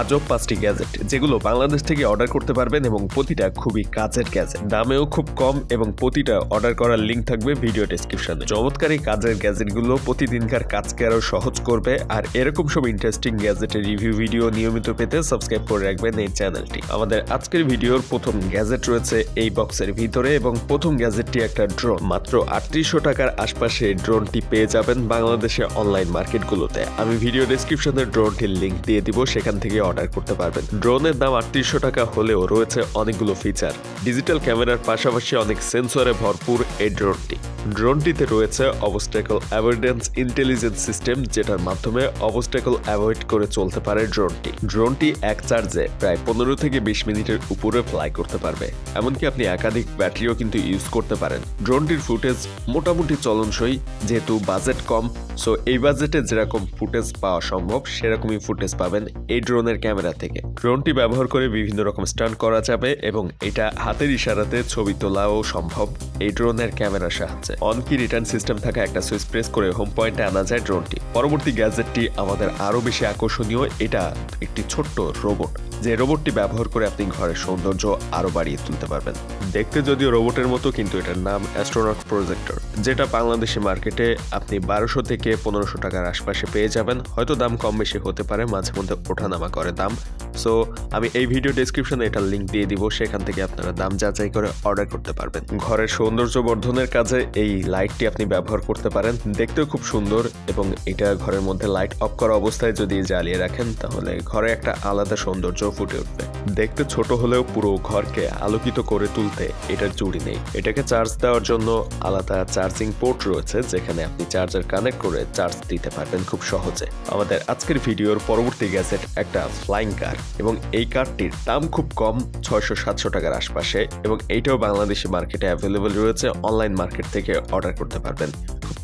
আজব পাঁচটি গ্যাজেট, যেগুলো বাংলাদেশ থেকে অর্ডার করতে পারবেন এবং প্রতিটা খুবই কাজের গ্যাজেট। দামেও খুব কম এবং প্রতিটা অর্ডার করার লিঙ্ক থাকবে ভিডিও ডেসক্রিপশনে চমৎকার কাজের গ্যাজেটগুলো প্রতিদিনকার কাজকে আরও সহজ করবে আর এরকম সব ইন্টারেস্টিং গ্যাজেটের রিভিউ ভিডিও নিয়মিত পেতে সাবস্ক্রাইব করে রাখবেন এই চ্যানেলটি আমাদের আজকের ভিডিওর প্রথম গ্যাজেট রয়েছে এই বক্সের ভিতরে এবং প্রথম গ্যাজেটটি একটা ড্রোন মাত্র আটত্রিশশো টাকার আশপাশে ড্রোনটি পেয়ে যাবেন বাংলাদেশে অনলাইন মার্কেটগুলোতে আমি ভিডিও ডেসক্রিপশনে ড্রোনটির লিঙ্ক দিয়ে দিব, সেখান থেকে অর্ডার করতে পারবেন। ড্রোনের দাম আটত্রিশশো টাকা হলেও রয়েছে অনেকগুলো ফিচার ডিজিটাল ক্যামেরার পাশাপাশি অনেক সেন্সরে ভরপুর এই ড্রোনটি। ড্রোনটিতে রয়েছে অবস্টেকল অ্যাভয়েডেন্স ইন্টেলিজেন্স সিস্টেম, যেটার মাধ্যমে অবস্টেকল অ্যাভয়েড করে চলতে পারে ড্রোনটি। ড্রোনটি এক চার্জে প্রায় পনেরো থেকে বিশ মিনিটের উপরে ফ্লাই করতে পারবে। এমনকি আপনি একাধিক ব্যাটারিও কিন্তু ইউজ করতে পারেন। ড্রোনটির ফুটেজ মোটামুটি চলনসই, যেহেতু বাজেট কম সো এই বাজেটে যেরকম ফুটেজ পাওয়া সম্ভব, সেরকমই ফুটেজ পাবেন এই ড্রোনের ক্যামেরা থেকে। ড্রোনটি ব্যবহার করে বিভিন্ন রকম স্টান্ট করা যাবে এবং এটা হাতের ইশারাতে ছবি তোলাও সম্ভব। এই ড্রোনের ক্যামেরার সাহায্যে। অন কি রিটার্ন সিস্টেম থাকা একটা সুইচ প্রেস করে হোম পয়েন্টে আনা যায় ড্রোনটি। পরবর্তী গ্যাজেটটি আমাদের আরও বেশি আকর্ষণীয়, এটা একটি ছোট্ট রোবট যে রোবটটি ব্যবহার করে আপনি ঘরের সৌন্দর্য আরও বাড়িয়ে তুলতে পারবেন। দেখতে যদিও রোবটের মতো, কিন্তু এটার নাম অ্যাস্ট্রোনট প্রজেক্টর যেটা বাংলাদেশি মার্কেটে আপনি বারোশো থেকে পনেরোশো টাকার আশপাশে পেয়ে যাবেন। হয়তো দাম কম বেশি হতে পারে মাঝে মধ্যে ওঠানামা করে দাম। সো আমি এই ভিডিও ডেসক্রিপশনে এটার লিঙ্ক দিয়ে দিব, সেখান থেকে আপনারা দাম যাচাই করে অর্ডার করতে পারবেন। ঘরের সৌন্দর্য বর্ধনের কাজে এই লাইটটি আপনি ব্যবহার করতে পারেন। দেখতেও খুব সুন্দর এবং এটা ঘরের মধ্যে লাইট অফ করা অবস্থায় যদি জ্বালিয়ে রাখেন, তাহলে ঘরে একটা আলাদা সৌন্দর্য ফুটে উঠবে। দেখতে ছোট হলেও পুরো ঘরকে আলোকিত করে তুলতে এটার জুড়ি নেই। এটাকে চার্জ দেওয়ার জন্য আলাদা চার্জিং পোর্ট রয়েছে, যেখানে আপনি চার্জার কানেক্ট করে চার্জ দিতে পারবেন খুব সহজে। আমাদের আজকের ভিডিওর পরবর্তী গ্যাজেট একটা ফ্লাইং কার এবং এই কার্ডটির দাম খুব কম, ছয়শো, সাতশো টাকার আশপাশে এবং এইটাও বাংলাদেশি মার্কেটে অ্যাভেলেবেল রয়েছে। অনলাইন মার্কেট থেকে অর্ডার করতে পারবেন।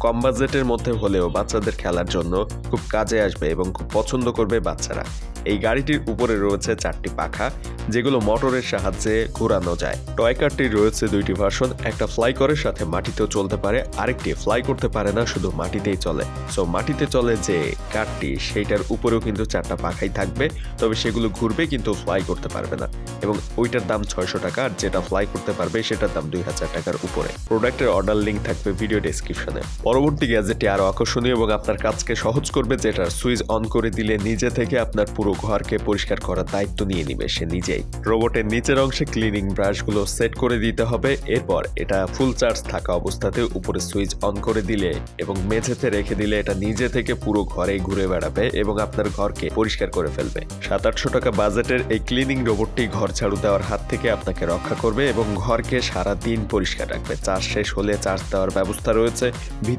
কম বাজেটের মধ্যে হলেও বাচ্চাদের খেলার জন্য খুব কাজে আসবে এবং খুব পছন্দ করবে বাচ্চারা। এই গাড়িটির উপরে রয়েছে চারটি পাখা, যেগুলো মোটরের সাহায্যে ঘোরানো যায়। টয় কারটির রয়েছে দুইটি ভার্সন, একটা ফ্লাই করে সাথে মাটিতেও চলতে পারে, আরেকটি ফ্লাই করতে পারে না, শুধু মাটিতেই চলে। সো মাটিতে চলে যে কারটি, সেইটার উপরেও কিন্তু চারটা পাখাই থাকবে, তবে সেগুলো ঘুরবে কিন্তু ফ্লাই করতে পারবে না। এবং ওইটার দাম ছয়শো টাকা, আর যেটা ফ্লাই করতে পারবে, সেটার দাম দুই হাজার টাকার উপরে। প্রোডাক্টের অর্ডার লিঙ্ক থাকবে ভিডিও ডেসক্রিপশনে পরবর্তী গ্যাজেটটি আরও আকর্ষণীয় এবং আপনার কাজকে সহজ করবে যেটার সুইচ অন করে দিলে নিজে থেকে আপনার পুরো ঘরকে পরিষ্কার করার দায়িত্ব নিয়ে নিবে সে নিজেই। রোবটের নিচের অংশে ক্লিনিং ব্রাশগুলো সেট করে দিতে হবে, এরপর এটা ফুল চার্জ থাকা অবস্থাতে উপরে সুইচ অন করে দিলে এবং মেঝেতে রেখে দিলে এটা নিজে থেকে পুরো ঘরে ঘুরে বেড়াবে এবং আপনার ঘরকে পরিষ্কার করে ফেলবে। সাত আটশো টাকা বাজেটের এই ক্লিনিং রোবটটি ঘর ঝাড়ু দেওয়ার হাত থেকে আপনাকে রক্ষা করবে এবং ঘরকে সারা দিন পরিষ্কার রাখবে। চার্জ শেষ হলে চার্জ দেওয়ার ব্যবস্থা রয়েছে।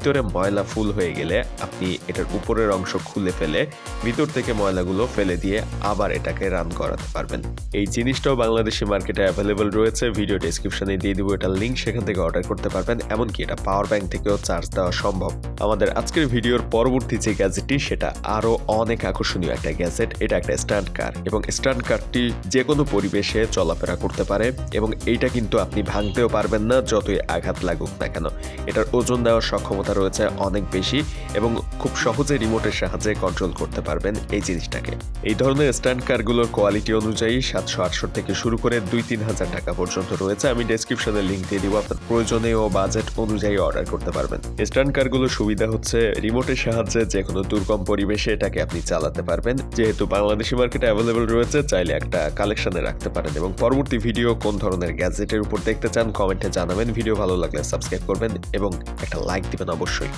ভিতরে ময়লা ফুল হয়ে গেলে আপনি এটার উপরের অংশ খুলে ফেলে ভিতর থেকে ময়লাগুলো ফেলে দিয়ে আবার এটাকে রান করাতে পারবেন। এই জিনিসটাও বাংলাদেশি মার্কেটে অ্যাভেলেবল রয়েছে। ভিডিও ডেসক্রিপশনে দিয়ে দিব, এটার লিঙ্ক সেখান থেকে অর্ডার করতে পারবেন। এমনকি এটা পাওয়ার ব্যাংক থেকেও চার্জ দেওয়া সম্ভব। আমাদের আজকের ভিডিওর পরবর্তী যে গ্যাজেটটি সেটা আরও অনেক আকর্ষণীয় একটা গ্যাজেট এটা একটা স্ট্যান্ড কার এবং স্ট্যান্ড কারটি যে কোনো পরিবেশে চলাফেরা করতে পারে এবং এইটা কিন্তু আপনি ভাঙতেও পারবেন না, যতই আঘাত লাগুক না কেন। এটার ওজন দেওয়ার সক্ষমতা রয়েছে অনেক বেশি এবং খুব সহজে রিমোটের সাহায্যে কন্ট্রোল করতে পারবেন এই জিনিসটাকে। এই ধরনের স্ট্যান্ড কারগুলোর কোয়ালিটি অনুযায়ী সাতশো আটশো থেকে শুরু করে দুই তিন হাজার টাকা পর্যন্ত রয়েছে। আমি ডেসক্রিপশনে লিঙ্ক দিয়ে দিব, আপনার প্রয়োজনে ও বাজেট অনুযায়ী অর্ডার করতে পারবেন। স্ট্যান্ড কারগুলোর সুবিধা হচ্ছে রিমোটের সাহায্যে যে কোনো দুর্গম পরিবেশে এটাকে আপনি চালাতে পারবেন। যেহেতু বাংলাদেশি মার্কেটে অ্যাভেলেবল রয়েছে, চাইলে একটা কালেকশনে রাখতে পারেন এবং পরবর্তী ভিডিও কোন ধরনের গ্যাজেটের উপর দেখতে চান কমেন্টে জানাবেন। ভিডিও ভালো লাগলে সাবস্ক্রাইব করবেন এবং একটা লাইক দিবেন хороший.